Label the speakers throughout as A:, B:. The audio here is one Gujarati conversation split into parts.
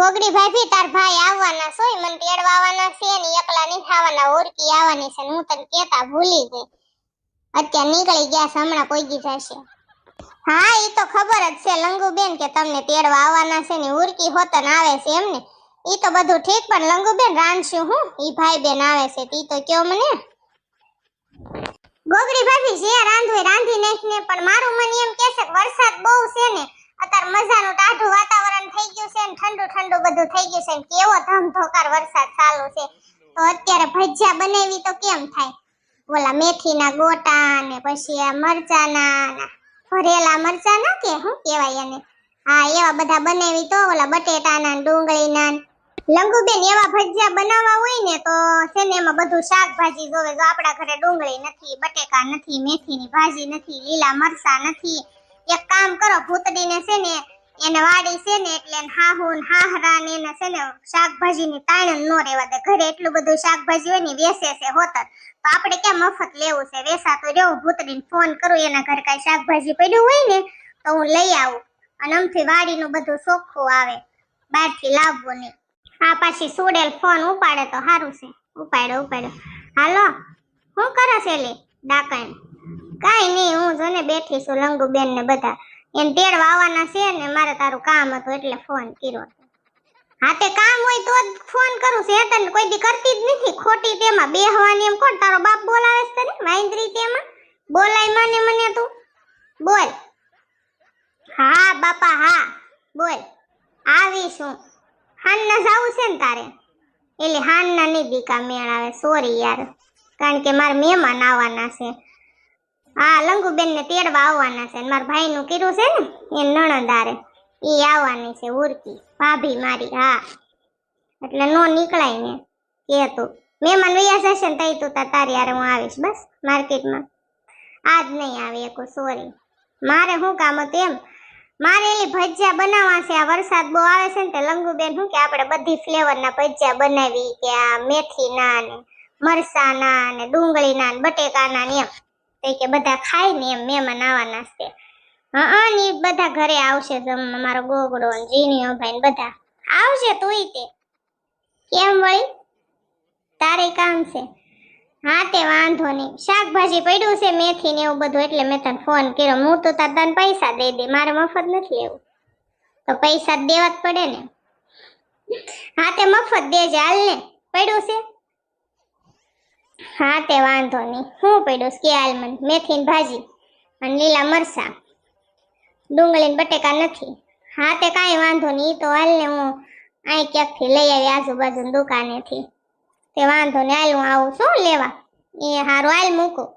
A: ગોગડી ભાભી, તાર ભાઈ આવવાના સોય મને તેડવા આવવાના છે ને એકલા નહીં ખાવાના, ઓરકી આવવાની છે ને હું તને કેતા ભૂલી ગઈ. અત્યારે નીકળી ગયા છે, હમણાં પોગી જશે. હા એ તો ખબર જ છે, લંગુબેન કે તમને તેડવા આવવાના છે ને ઉરકી હોતન આવે છે એમ ને. ઈ તો બધું ઠીક, પણ લંગુબેન રાંધશું હું? ઈ ભાઈ બેન આવે છે તી તો કયો મને. ગોગડી ભાભી, જે રાંધવું એ રાંધી નાખ ને પણ મારું મન એમ કે છે કે વરસાદ બહુ છે ને અત્યારે મજાનું ટાઢું વાતાવરણ થઈ ગયું છે ને ઠંડુ ઠંડુ બધું થઈ ગયું છે કેવો ધમધોકાર વરસાદ ચાલુ છે. તો અત્યારે ભજીયા બનાવી તો કેમ થાય? ઓલા મેથીના ગોટા ને પછી આ મરચાના ભરેલા મરચાના કે શું કહેવાય એને? હા, એવા બધા બનાવી તો ઓલા બટેટાના ડુંગળીના લંગુબેન, એવા ભજીયા બનાવવા હોય ને તો છે ને એમાં બધું શાકભાજી જોવે, જો આપણા ઘરે ડુંગળી નથી, બટેકા નથી, મેથીની ભાજી નથી, લીલા મરચા નથી એક કામ કરો, ભૂતડીને છે ને, એને વાડી છે ને, એટલે હાહુ ને હાહરા ને એને છે ને શાકભાજીની તાણ નો રહેવા દે. ઘરે એટલું બધું શાકભાજી હોય ને વેસે છે હોતર તો આપણે ક્યાં મફત લેવું છે? વેસા તો રહેવું ભૂતડીને ફોન કરું, એના ઘર કાંઈ શાકભાજી પડ્યું હોય ને, તો હું લઈ આવું. અને આમથી વાડીનું બધું ચોખ્ખું આવે. બહારથી લાવવું નહીં. આ પાછી સુડેલ ફોન ઉપાડે તો સારું છે. ઉપાડ્યો ઉપાડ્યો હાલો, શું કરે છે લે? ડાકણ. કાંઈ નહીં, હું જોને બેઠી છું લંગુબેન ને બધા. એમ તેડવા આવવાના છે ને, મારે તારું કામ હતું એટલે ફોન કર્યો હા કામ હોય તો જ ફોન કરું છે તને કોઈ દી કરતી જ નથી. ખોટી તેમાં બેહવાની એમ કોણ? તારો બાપ બોલાવે છે તને? વાંદરી તેમાં? બોલાય માને મને તું? બોલ. હા, બાપા, હા, બોલ. આવીશું હાનના જવું છે ને તારે? એટલે હાનના નહીં દીકા મેળ આવે સોરી યાર. કારણ કે મારા મહેમાન આવવાના છે. હા લંગુબેન ને તેડવા આવવાના છે. મારા ભાઈ નું કીધું છે ને એ નણંદારે. એ આવવાની છે ઉર્કી ભાભી મારી, હા. એટલે નો નીકળાય ને, કે તું. મહેમાન વૈયા જશે ને તઈ તું તાર હારે હું આવીશ, બસ, માર્કેટમાં. આજ નહીં આવી એક, સોરી. મારે શું કામ હતું એમ? મારે એલી ભજીયા બનાવવા છે. આ વરસાદ બહુ આવે છે ને તે લંગુબેન શું કે આપણે બધી ફ્લેવરના ભજીયા બનાવી કે આ મેથીના ને મરસાના ને ડુંગળીના ને બટેકાના ને એમ. તે કે બધા ખાય ને એમ મહેમાન આવવાના છે. હા ને બધા ઘરે આવશે મારો ગોગડો ને જીણીઓ ભાઈ બધા. આવશે તુંય તે. કેમ વળી? તારે કામ છે? હા, તે વાંધો નહીં. શાકભાજી પડ્યું છે મેથી ને એવું બધું, એટલે મેં તને ફોન કર્યો. હું તો તાર તને પૈસા દઈ દે મારે મફત નથી લેવું. તો પૈસા દેવા જ પડે ને. હા, તે મફત દેજે. હાલ ને. પડ્યું છે? હા, તે વાંધો નહીં. હું પડ્યું કે હાલ મને મેથીની ભાજી અને લીલા મરસા ડુંગળીને બટેકા નથી. હા, તે કાંઈ વાંધો નહીં. તો હાલને હું અહીં ક્યાંકથી લઈ આવી આજુબાજુની દુકાનેથી. તે વાંધો ને હાલ હું આવું છું લેવા. એ હારું, હાલ મૂકું.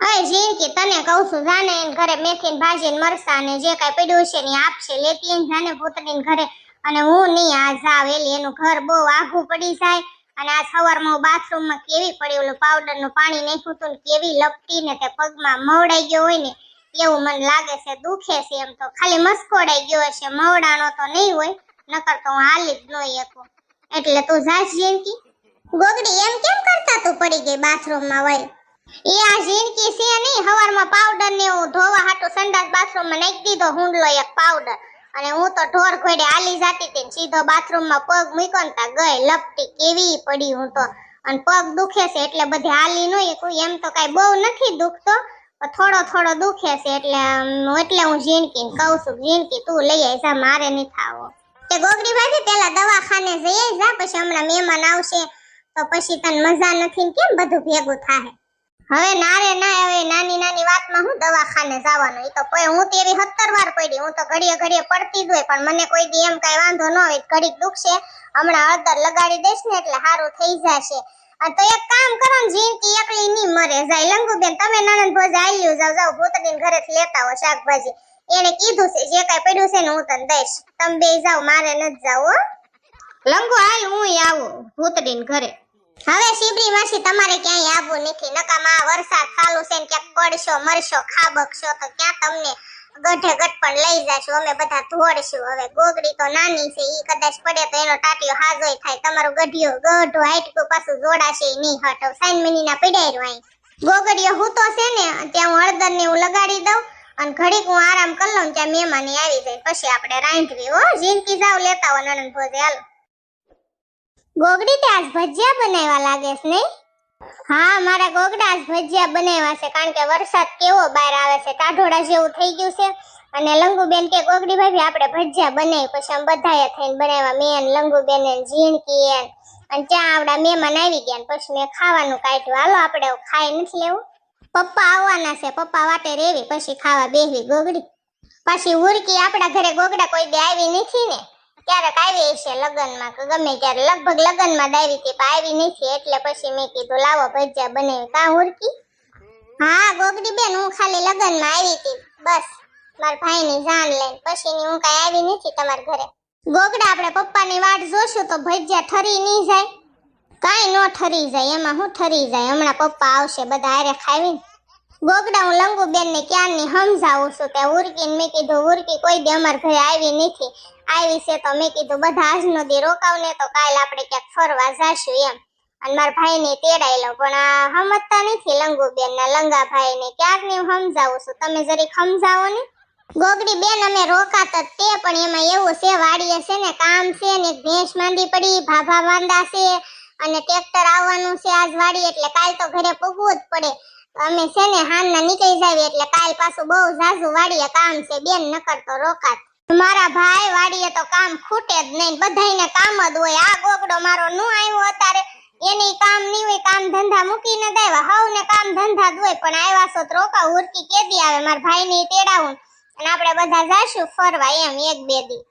A: હવે જીનકી તને કહું છું, જાને એને ઘરે મેથી ને ભાજી ને મરસા ને જે કાંઈ પડ્યું છે ને આપશે. લેતી જાને પોતાની ઘરે. અને હું નહીં, આ જાવ એલી એનું ઘર બહુ આઘું પડી જાય. અને આ સવારમાં બાથરૂમમાં કેવી પડી ઓલું પાવડરનું પાણી નાખ્યું હતું કેવી લપટી ને તે પગમાં મવડાઈ ગયો હોય ને એવું મને લાગે છે, દુખે છે એમ તો. ખાલી મસ્કોડાઈ ગયો હશે મવડાનો તો નહીં હોય, નકર તો હું હાલી જ નહીં શકું. એટલે તું જાશ જીનકી ગોગડી, એમ કેમ કરતા તું પડી ગઈ બાથરૂમમાં વળી? એ આ જીનકી છે નહીં હવારમાં પાવડર ને એવું ધોવા હાટું સંડાસ બાથરૂમમાં નાખી દીધો હુંડલો એક પાવડર અને હું તો ઢોર ઘોડે આલી જાતી હતી સીધો બાથરૂમમાં પગ મૂક્યો ને તા ગઈ, લપટી કેવી પડી હું તો. અને પગ દુખે છે એટલે બધી હાલી નો એમ તો કાંઈ બહુ નથી દુખતો થોડો થોડો દુખે છે એટલે એટલે હું જીણકી કહું છું જીણકી તું લઈ આવી જા, મારે નહીં થાવો. તે ગોગડી ભાઈ પેલા દવાખાને જઈ જા, પછી હમણાં મહેમાન આવશે, તો પછી તને મજા નથી કેમ બધું ભેગું થાય હવે નારે ના, હવે નાની નાની વાતમાં હું દવાખાને જવાનું? એ તો કોઈ, હું તેવી સત્તર વાર પડી, હું તો ઘડીએ ઘડીએ પડતી જ હોય, પણ મને કોઈ દી એમ કઈ વાંધો ન હોય, ઘડીક દુખશે, હમણાં હળદર લગાડી દઈશ ને એટલે સારું થઈ જશે. અને તો એક કામ કરો ને જિંદગી એકલી નહીં મરે જાય. લંગુબેન, તમે નણંદ ભોજ આલ્યું જાવ જાવ, ભૂતડીન ઘરેથી લેતા હો શાકભાજી. એને કીધું છે, જે કાંઈ પડ્યું છે ને હું તને દઈશ. તમે બે જાવ, મારે નથી જાવ લંગુ, હાલ હું આવું, ભૂતડીન ઘરે. હવે શિબરી માસી તમારે ક્યાંય આવવું નથી. નકામાં આ વરસાદ ચાલુ છે ને ક્યાંક પડશો, મરશો, ખાબકશો, તો ક્યાં તમને ગઢે ગઢ પણ લઈ જશો. અમે બધા ધોડશું હવે ગોગડી તો નાની છે, ઈ કદાચ પડે તો એનો ટાટિયો હાજોય થાય. તમારું ગઢિયો ગઢો હાઈટકું પાછું જોડાશે નહીં હટો. સાઈન મહિના પડાયરું રહ્યો ગોગડીયો હું તો છે ને, ત્યાં હું હળદર ને એવું લગાડી દઉં અને ઘડીક હું આરામ કરી લઉં ત્યાં મહેમાની આવી જાય. પછી આપણે રાંધવી હો. જિંદગી જાવ લેતા હો નણંદ ભોજે. હાલો. ગોગડી તે આજ ભજીયા બનાવવા લાગે છે નહીં? હા, મારા ગોગડા આજ ભજીયા બનાવ્યા છે કારણ કે વરસાદ કેવો બહાર આવે છે, ટાઢોળા જેવું થઈ ગયું છે. અને લંગુબેન કે ગોગડી ભાભી, આપણે ભજીયા બનાવી પછી અમે બધાએ થઈને બનાવ્યા મેં લંગુબેન ઝીણકી એન. અને ત્યાં આપડા મહેમાન આવી ગયા ને પછી મેં ખાવાનું કાઢ્યું. હાલો, આપણે ખાઈ નથી લેવું. પપ્પા આવવાના છે, પપ્પા વાટે રેવી, પછી ખાવા બેહવી ગોગડી. પાછી ઉરકી આપણા ઘરે ગોગડા કોઈ દે આવી નથી ને. ક્યારેક આવી હશે લગ્નમાં? કે ગમે ત્યારે? લગભગ લગ્નમાં આવી હતી આવી નથી, એટલે પછી મેં કીધું, લાવો, ભજીયા બનાવી કા હુરકી? હા, ગોગડી બેન, હું ખાલી લગ્નમાં આવી હતી. બસ, મારા ભાઈની જાન લઈને. પછીની હું કઈ આવી નથી તમારા ઘરે? ગોગડા, આપણે પપ્પાની વાટ જોશું તો ભજીયા ઠરી નહીં જાય. કાંઈ ન ઠરી જાય, એમાં હું ઠરી જાય? હમણાં પપ્પા આવશે, બધા હારે ખાવીને ગોગડા હું લંગુબેન ને ક્યારની સમજાવું છું કે ઉર્કી મેં કીધું ઉર્કી કોઈ દી અમાર ઘરે આવી નથી. આવી છે તો મેં કીધું, બધા આજનો દી રોકાવ ને તો કાલ આપણે ક્યાંક ફરવા જાશું એમ. અને મારા ભાઈને તેડાઈ લો, પણ આ સમજતા નથી લંગુબેન ના લંગા ભાઈ ને ક્યારની હું સમજાવું છું? તમે જરીક સમજાવો ને. ગોગડી બેન અમે રોકાતા તે, પણ એમાં એવું છે, વાડીએ છે ને, કામ છે ને ભેંસ માંડી પડી, ભાભા માંદા છે, અને ટ્રેક્ટર આવવાનું છે આજ વાડી, એટલે કાલ તો ઘરે પૂગવું જ પડે. અમે છે ને હાનના નીકળી જાવી એટલે કાલ પાછું બહુ ઝાઝું વાડીએ કામ છે, બેન નકર તો રોકાત. મારા ભાઈ વાડીએ તો કામ ખૂટે જ નહીં, બધાયને કામ જ હોય. આ ગોગડો મારો નું આવ્યો અત્યારે. એને કામ નહીં હોય, કામ ધંધા મૂકી ન દેવા. હવ ને કામ ધંધા જ હોય, પણ આવ્યા છો તો રોકા કેદી આવે, મારા ભાઈને તેડાવું. અને આપણે બધા જાશું ફરવા એમ એક બે દી.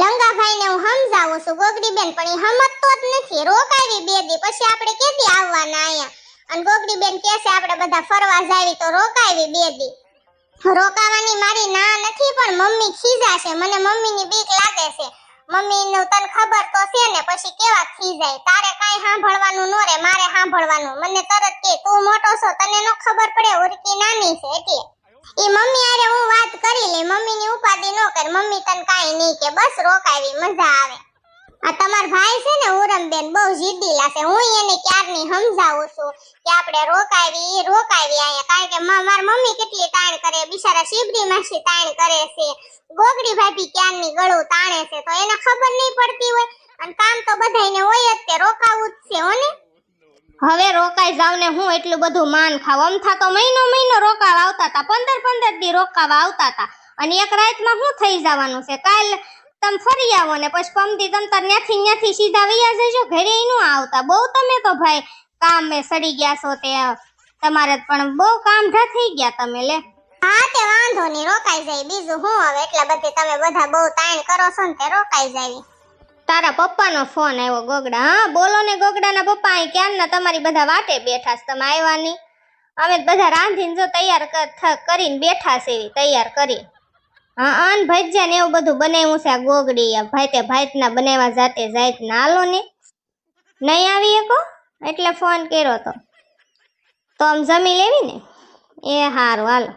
A: લંગાભાઈને હું સમજાવું છું ગોગડી બેન પણ એ સમજતો જ નથી. રોકાવી બે દી, પછી આપણે કેદી આવવાના અહીંયા? અને ગોગડી બેન કહે છે, આપણે બધા ફરવા જાવી તો રોકાવી બે દી. રોકાવાની મારી ના નથી, પણ મમ્મી ખીજાશે મને મમ્મીની બીક લાગે છે. મમ્મીનું તને ખબર તો છે ને, પછી કેવા ખીજાય? તારે કાંઈ સાંભળવાનું નો રે, મારે સાંભળવાનું. મને તરત કે, તું મોટો છો, તને નો ખબર પડે, ઉરકી નાની છે એટલે. એ મમ્મી આરે હું વાત કરી લે મમ્મીની ઉપાધિ નો કર. મમ્મી તને કાંઈ નહીં કે બસ રોકાવી, મજા આવે. આ તમાર ભાઈ છે ને, ઉરમબેન, બહુ જીદ્દીલા છે. હું એને ક્યારની સમજાવું છું કે આપણે રોકાવી રોકાવી અહીંયા. કારણ કે માર મમ્મી કેટલી તાણ કરે, બિચારા શિબરી માસી તાણ કરે છે. ગોગડી ભાભી ક્યારની ગળું તાણે છે, તો એને ખબર નહીં પડતી હોય. અને કામ તો બધાયને હોય જ તે, રોકાવું જ છે, હો ને?
B: હવે રોકાઈ જાવ ને હું એટલું બધું માન ખાવ. અમથા તો મહિનો મહિનો રોકાવા આવતા હતા, પંદર પંદર દી રોકાવા આવતા હતા. અને એક રાતમાં શું થઈ જવાનું છે? કાલ તમે ફરી આવો ને પછી પમતી તમ તાર ન્યાથી ન્યાથી સીધા વૈયા જજો ઘરે ન આવતા. બહુ તમે તો ભાઈ કામ મે સડી ગયા છો તે. તમારે પણ બહુ કામ ઢા થઈ ગયા તમે લે.
A: હા તે વાંધો નહીં રોકાઈ જાય. બીજું હું હવે? એટલા બધી તમે બધા બહુ તાણ કરો છો ને તે રોકાઈ જાય.
B: તારા પપ્પાનો ફોન આવ્યો ગોગડા. હા બોલો ને ગોગડાના પપ્પા અહીં ક્યારના તમારી બધા વાટે બેઠા છે? તમે આવ્યા નહીં? અમે બધા રાંધીને જો તૈયાર કરીને બેઠા છે એવી તૈયાર કરી. હા, અન ને એવું બધું બનાવ્યું છે આ ગોગડી. આ ભાઈ તે ભાઈતના બનાવ્યા જાતે જાત ના હાલો ને. નહીં આવી એકો એટલે ફોન કર્યો તો. તો આમ જમી લેવી ને? એ સારું હાલો.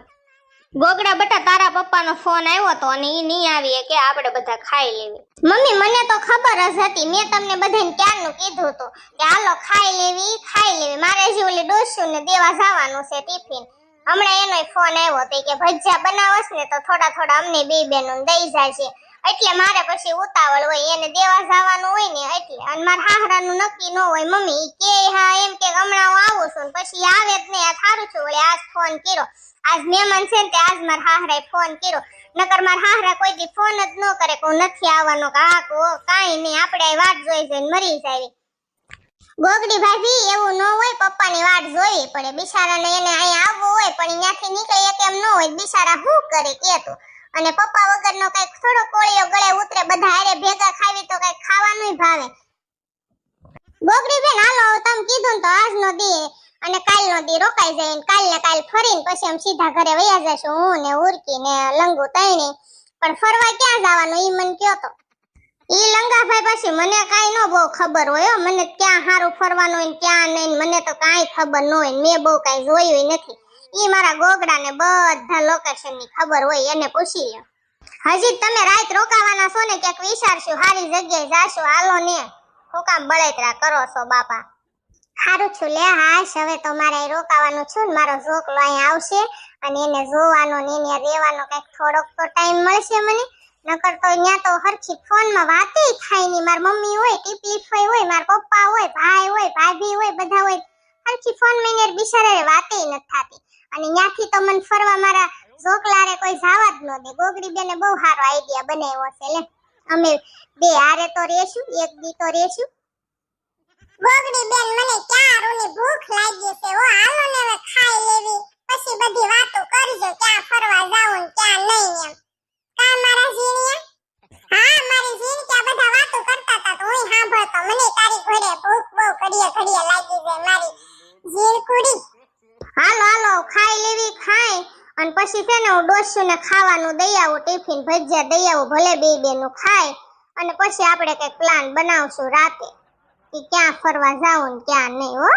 B: ગોગડા બટા તારા પપ્પાનો ફોન આવ્યો તો અને ઈ નહીં આવી કે આપણે બધા ખાઈ લેવી.
A: મમ્મી, મને તો ખબર જ હતી. મેં તમને બધાને ક્યારનું કીધું હતું કે હાલો ખાઈ લેવી ખાઈ લેવી. મારે જે ઓલી ડોસ્યું ને દેવા જવાનું છે ટિફિન. હમણાં એનો ફોન આવ્યો તો કે, ભજીયા બનાવસ ને તો થોડા થોડા અમને બે બેનું દઈ જાય એટલે મારે પછી ઉતાવળ હોય, એને દેવા જવાનું હોય ને એટલે, અને મારા હાહરાનું નક્કી ન હોય, મમ્મી કે હા, એમ કે હમણાં હું આવું છું પછી આવે જ નહીં આ સારું છું. વળી આજ ફોન કર્યો. આજ મહેમાન છે ને તે આજ મારા હાહરાએ ફોન કર્યો. નકર મારા હાહરા કોઈ દી ફોન જ ન કરે કે હું નથી આવવાનો, કે કો, કાંઈ નહીં, આપણે વાત જોઈ જોઈને મરી જાય ગોગડી ભાભી, એવું ન હોય, પપ્પાની વાટ જોવી પડે બિચારાને એને અહીંયા આવવું હોય, પણ અહીંયાથી નીકળી એક એમ ન હોય બિચારા શું કરે કે તું? અને પપ્પા વગરનો કંઈક થોડો કોળિયો ગળે ઉતરે, બધા હારે ભેગા ખાવી તો કંઈક ખાવાનું ભાવે. ગોગડી બેન, હાલો તમે કીધું તો આજ નો દી અને કાલ નો દી રોકાઈ જાય ને કાલ ને કાલ ફરીને પછી આમ સીધા ઘરે વયા જશું હું ને ઉરકી ને લંગુ તૈણી પણ ફરવા ક્યાં જવાનું, ઈ મને કયો તો? ઈ લંગાભાઈ પછી મને કાંઈ ન બહુ ખબર હોય મને ક્યાં સારું ફરવાનું હોય ક્યાં નહીં મને તો કાંઈ ખબર ન હોય મેં બહુ કાંઈ જોયું નથી. ઈ મારા ગોગડાને બધા લોકેશનની ખબર હોય એને પૂછી લ્યો. હજી તમે રાત રોકાવાના છો ને, ક્યાંક વિચારશું સારી જગ્યાએ જાશું, હાલો ને. હું કામ બળેતરા કરો છો બાપા? સારું છું લે, હાશ. હવે તો મારે રોકાવાનું છું ને, મારો ઝોકલો અહીં આવશે અને એને જોવાનો ને એને રહેવાનો કંઈક થોડોક તો ટાઈમ મળશે મને. નકર તો અહીંયા તો હરખી ફોનમાં વાતે થાય નહીં. માર મમ્મી હોય ટીપલીફ હોય માર પપ્પા હોય, ભાઈ હોય, ભાભી હોય, બધા હોય. હરખી ફોન મેનેર બિચારા વાતે નથી થતી. અને ત્યાંથી તો મને ફરવા મારા ઝોકલારે કોઈ જવા જ ન દે. ગોગડી બેને બહુ સારો આઈડિયા બનાવ્યો છે, લે. અમે બે હારે તો રહેશું એક દી તો રહેશું ગોગડી બેન મને ક્યારની ભૂખ લાગી છે? ઓ હાલો ને હવે ખાઈ લેવી. પછી બધી વાતો કરજો, ક્યાં ફરવા જાવું ક્યાં નહીં એમ. હાલો હાલો ખાઈ લેવી ખાય અને પછી છે ને હું ડોસ્યું ને ખાવાનું દઈ આવું ટિફિન ભજીયા દઈ ભલે બે બે નું ખાય. અને પછી આપણે કંઈક પ્લાન બનાવશું રાતે. ક્યાં ફરવા જાવું ક્યાં નહીં, હો?